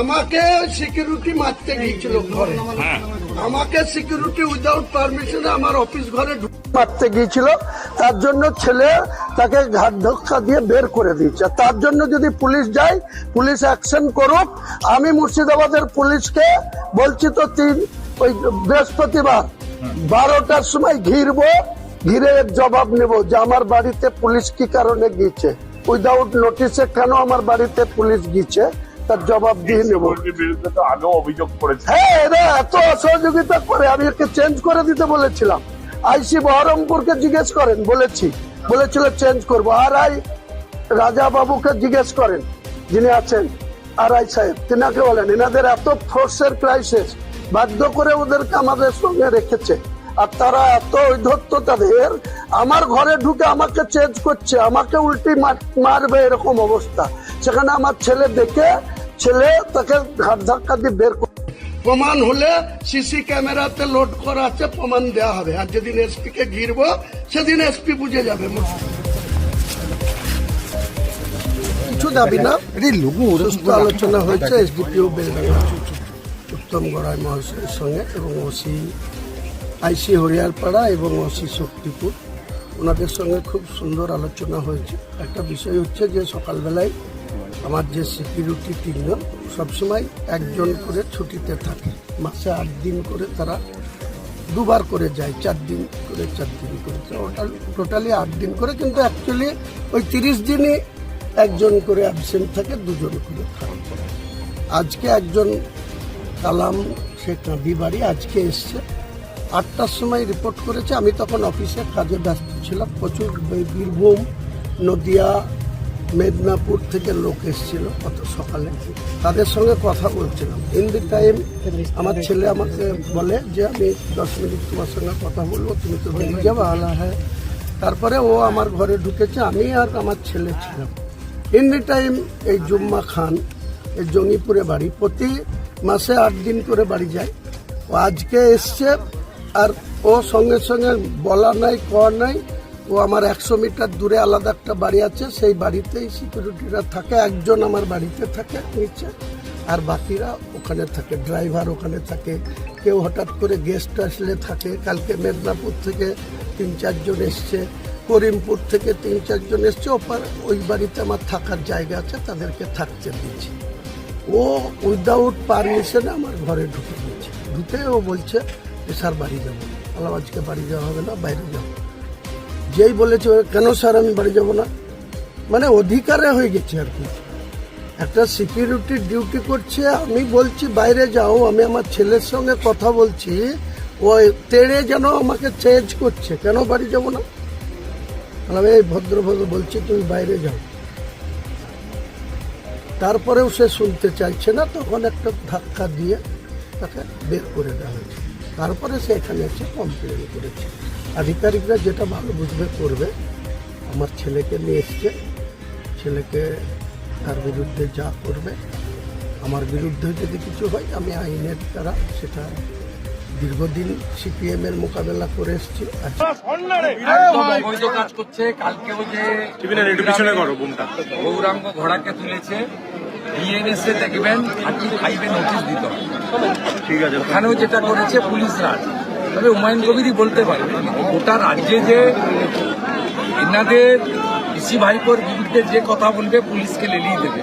আমাকে সিকিউরিটি মারতে গিয়েছিল ঘরে। আমাকে সিকিউরিটি উইদাউট পারমিশন আমার অফিস ঘরে মারতে গিয়েছিল। তার জন্য ছেলে তাকে ঘাট ধাক্কা দিয়ে বের করে দিয়েছে। তার জন্য যদি পুলিশ যায় পুলিশ অ্যাকশন করুক। আমি মুর্শিদাবাদের পুলিশকে বলছি তো তিন ওই বৃহস্পতিবার বারোটার সময় ঘিরবো ঘিরে জবাব নেব যে আমার বাড়িতে পুলিশ কি কারণে গিয়েছে। উইদাউট নোটিসে কেন আমার বাড়িতে পুলিশ গিয়েছে? তার জবাব দিয়ে নেব। বিরুদ্ধে তো আগেও অভিযোগ করেছে। হ্যাঁ এরা এত অসহযোগিতা করে আমি একে চেঞ্জ করে দিতে বলেছিলাম। আইসি বহরমপুরকে জিজ্ঞেস করেন বলেছি। বলেছিল চেঞ্জ করব। আর আই রাজা বাবুকে জিজ্ঞেস করেন যিনি আছেন আর আই সাহেব তিনাকে বলেন এনাদের এত ফোর্সের ক্রাইসিস বাধ্য করে ওদেরকে আমাদের সঙ্গে রেখেছে। আর তারা এত ঐধত্য তাদের আমার ঘরে ঢুকে আমাকে চেঞ্জ করছে আমাকে উল্টি মার- মারবে এরকম অবস্থা। সেখানে আমার ছেলে দেখে ছেলে তাকে ঘাট ধাক্কা দিয়ে বের করে প্রমাণ হলে সিসি ক্যামেরাতে লোড করা আছে প্রমাণ দেওয়া হবে। আর যেদিন এসপি কে ঘিরবো সেদিন এসপি বুঝে যাবে। কিছু দাবি না? সুস্থ আলোচনা হয়েছে এসডিপিও উত্তম গড়াই মহাশয়ের সঙ্গে এবং ওসি আইসি হরিয়ারপাড়া এবং ওসি শক্তিপুর। ওনাদের সঙ্গে খুব সুন্দর আলোচনা হয়েছে। একটা বিষয় হচ্ছে যে সকালবেলায় আমার যে সিকিউরিটি তিনজন সবসময় একজন করে ছুটিতে থাকে। মাসে আট দিন করে তারা দুবার করে যায়, চার দিন করে, চার দিন করে টোটাল আট দিন করে, কিন্তু অ্যাকচুয়ালি ওই তিরিশ দিনই একজন করে অ্যাবসেন্ট থাকে, দুজন করে থাকে। আজকে একজন কালাম সে কাঁদি বাড়ি আজকে এসছে। আটটার সময় রিপোর্ট করেছে। আমি তখন অফিসে কাজে ব্যস্ত ছিলাম। প্রচুর বীরভূম, নদিয়া মেদিনীপুর থেকে লোক এসেছিল কত সকালে। তাদের সঙ্গে কথা বলছিলাম। ইন দি টাইম আমার ছেলে আমাকে বলে যে, আমি দশ মিনিট তোমার সঙ্গে কথা বলব, তুমি তো বেরিয়ে যাব। আলা হ্যাঁ তারপরে ও আমার ঘরে ঢুকেছে। আমি আর আমার ছেলে ছিলাম। ইন দি টাইম এই জুম্মা খান, এই জঙ্গিপুরে বাড়ি, প্রতি মাসে আট দিন করে বাড়ি যায়। ও আজকে এসছে, আর ও সঙ্গে সঙ্গে বলা নাই কর নাই ও আমার একশো মিটার দূরে আলাদা একটা বাড়ি আছে, সেই বাড়িতেই সিকিউরিটিরা থাকে, একজন আমার বাড়িতে থাকে নিচে, আর বাকিরা ওখানে থাকে ড্রাইভার ওখানে থাকে। কেউ হঠাৎ করে গেস্ট আসলে থাকে, কালকে মেদিনীপুর থেকে তিন চারজন এসছে, করিমপুর থেকে তিন চারজন এসছে, ওপার ওই বাড়িতে আমার থাকার জায়গা আছে, তাদেরকে থাকতে দিয়েছি। ও উইদাউট পারমিশনে আমার ঘরে ঢুকে দিয়েছে ঢুকে ও বলছে যে স্যার বাড়ি যাব আলাম আজকে বাড়ি যাওয়া হবে না, বাইরে যাব যেই বলেছে, কেন স্যার আমি বাড়ি যাব না? মানে অধিকারে হয়ে গেছে আর কি। একটা সিকিউরিটি ডিউটি করছে, আমি বলছি, বাইরে যাও, আমি আমার ছেলের সঙ্গে কথা বলছি, ও তেড়ে যেন আমাকে চেঞ্জ করছে। কেন বাড়ি যাব না? আমি এই ভদ্র ভদ্র বলছি, তুমি বাইরে যাও। তারপরেও সে শুনতে চাইছে না, তখন একটা ধাক্কা দিয়ে তাকে বের করে দেওয়া হয়েছে। তারপরে সে এখানে এসে কমপ্লেন করেছে। আধিকারিকরা যেটা ভালো বুঝবে করবে। আমার ছেলেকে নিয়ে এসছে। ছেলেকে তার বিরুদ্ধে যা করবে। আমার বিরুদ্ধে যদি কিছু হয় আমি আইনের দ্বারা সেটা দীর্ঘদিন সিপিএম এর মোকাবেলা করে এসছি। আর কাজ করছে। কালকে ওই যে গৌরাঙ্গ ঘোড়াকে তুলেছে। ডিএনএসএ দেখবেন থার্টি ফাইভে নোটিশ দিত। ঠিক আছে। ওখানেও যেটা করেছে পুলিশ রাজ। তবে হুমায়ুন কবিরই বলতে কিন্তু গোটা রাজ্যে যে এনাদের পিসি ভাইপোর বিরুদ্ধে যে কথা বলবে পুলিশকে লেলিয়ে দেবে।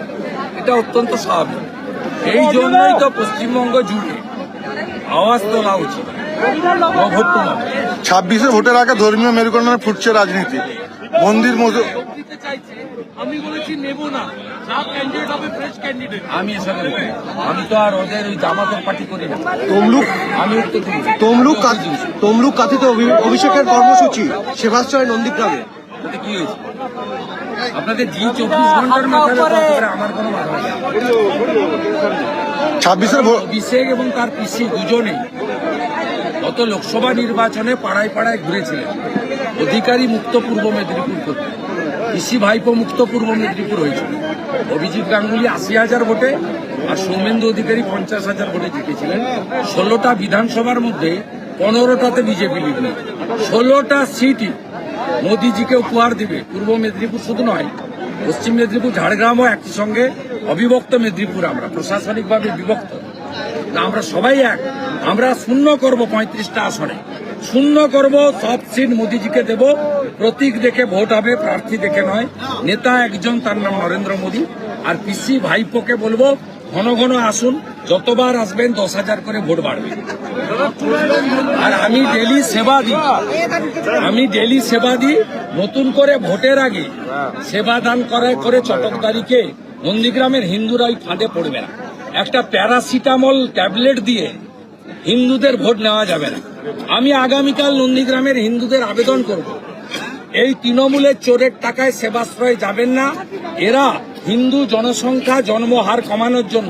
এটা অত্যন্ত স্বাভাবিক। এই জন্যই তো পশ্চিমবঙ্গ জুড়ে আওয়াজ তোলা উচিত। ছাব্বিশে ভোটের আগে ধর্মীয় মেরুকরণে ফুটছে রাজনীতি। মন্দির চাইছে আমি বলেছি নেব না। যা ক্যান্ডিডেট হবে ফ্রেশ ক্যান্ডিডেট আমি এসব আমি তো আর ওদের ওই জামাতের পার্টি করি না। তমলুক আমি তমলুক তমলুক কাথিত অভি- অভিষেকের কর্মসূচি সেবাশ্রয় নন্দীগ্রামে। তাতে কি হয়েছে? আপনাদের জি চব্বিশ ঘণ্টার মাথায় আমার কোনো বাধা ছাব্বিশের অভিষেক এবং তার পিসি দুজনেই গত লোকসভা নির্বাচনে পাড়ায় পাড়ায় ঘুরেছিলেন। অধিকারী মুক্ত পূর্ব মেদিনীপুর করতে পিসি ভাইপো মুক্ত পূর্ব মেদিনীপুর হয়েছিল অভিজিৎ গাঙ্গুলি আশি হাজার ভোটে আর সৌমেন্দু অধিকারী পঞ্চাশ হাজার ভোটে জিতেছিলেন। ষোলোটা বিধানসভার মধ্যে পনেরোটাতে বিজেপি নিয়েছে ষোলোটা সিটই মোদিজিকে উপহার দিবে। পূর্ব মেদিনীপুর শুধু নয়, পশ্চিম মেদিনীপুর, ঝাড়গ্রামও একই সঙ্গে অবিভক্ত মেদিনীপুর আমরা, প্রশাসনিকভাবে বিভক্ত। আমরা সবাই এক, আমরা শূন্য করব পঁয়ত্রিশটা আসনে। শূন্য করব, সব সিট মোদিজিকে দেব। প্রতীক দেখে ভোট হবে, প্রার্থী দেখে নয়। নেতা একজন, তার নাম নরেন্দ্র মোদী। আর পিসি ভাইপোকে বলব, ঘন ঘন আসুন, যতবার আসবেন দশ হাজার করে ভোট বাড়বে। আর আমি ডেলি সেবা দিই। আমি ডেলি সেবা দিই, নতুন করে ভোটের আগে সেবা দান করে করে চটকদারিকে নন্দীগ্রামের হিন্দুরা ওই ফাঁদে পড়বে না। একটা প্যারাসিটামল ট্যাবলেট দিয়ে হিন্দুদের ভোট নেওয়া যাবে না। আমি আগামীকাল নন্দীগ্রামের হিন্দুদের আবেদন করব। এই তৃণমূলের চোরের টাকায় সেবাশ্রয় যাবেন না। এরা হিন্দু জনসংখ্যা জন্মহার কমানোর জন্য।